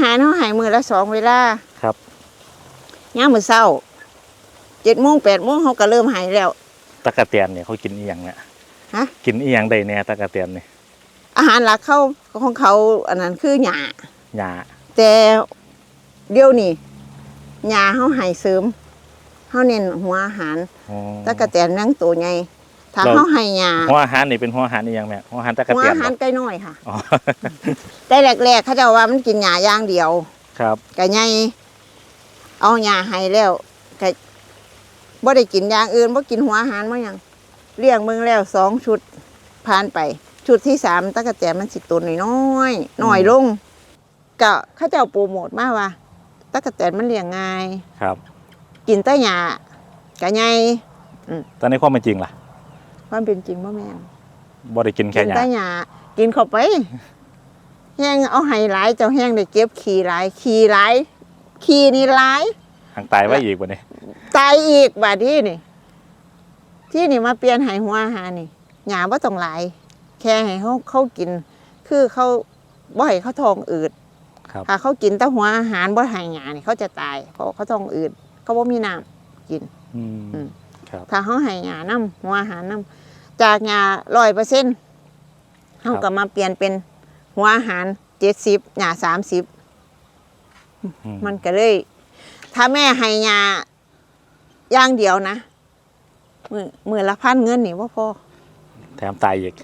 หารเขาใหายมือละสองเวลาครับย่ามมือเศร้าเจ็ดโมงแปดโมงเขาก็เริ่มใหายแล้วตะกะเตียนเนี่ยเขากินอีหยังเนี่ยฮะ กินอีหยังได้แน่ตะกะเตียนนี่อาหารหลักเขาของเขาอันนั้นคือหญ้าหญ้าแต่เดี๋ยวนี้หญ้าเขาใหายเสริมเขาเน้นหัวอาหารอ๋อตะกะแตนนั่งตัวใหญ่ ถ้าเรา เขาให้หญ้าหัวอาหารนี่เป็นหัวอาหารอีหยังแม่หัวอาหารตะกะหัวเตียนอาหารบ่ไก่น้อยค่ะ อ๋อ แต่แรกๆเขาจะว่ามันกินหญ้าอย่างเดียวครับก็ใหญ่เอาหญ้าให้แล้วก็บ่ได้กินอย่างอื่นบ่กินหัวอาหารมาหยังเลี้ยงมึงแล้วสองชุดผ่านไป ชุดที่สามตะกะแตนมันสิตัวน้อยๆน้อยลง ก็เขาเจ้าโปรโมทมาว่าตะกะแตนมันเลี้ยงง่าย ครับกินแต่หญ้าก็ใหญ่แต่ในความเป็นจริงล่ะ ความเป็นจริงบ่แม่นบ่ได้กินแค่กินหญ้าแต่หญ้ากินเข้าไปแห้งเอาให้หลายเจ้าแห้งได้เก็บขี้หลายขี้หลายขี้นี่หลายทางตายไว้อีกบ่นี่ตายอีกบาดนี้นี่ ที่นี่มาเปลี่ยนให้หัวอาหารนี่หยาบ่ต้องหลาย แค่ให้เขาเขากิน คือเขาบ่ให้เขาท้องอืดครับ ถ้าเขากินแต่หัวอาหารบ่ให้หยานี่เขาจะตายเพราะเขาท้องอืดเขาบ่มีน้ำกินอืมอืม ครับ ถ้าเขาให้หยาน้ำหัวอาหารน้ำ จากหยาร้อยเปอร์เซ็นต์เขาก็มาเปลี่ยนเป็นหัวอาหารเจ็ดสิบหยาสามสิบอืมันก็เลย ถ้าแม่ให้ยาอย่างเดียวนะมือมือละพันเงินนี่ว่าพอแถมตายอีก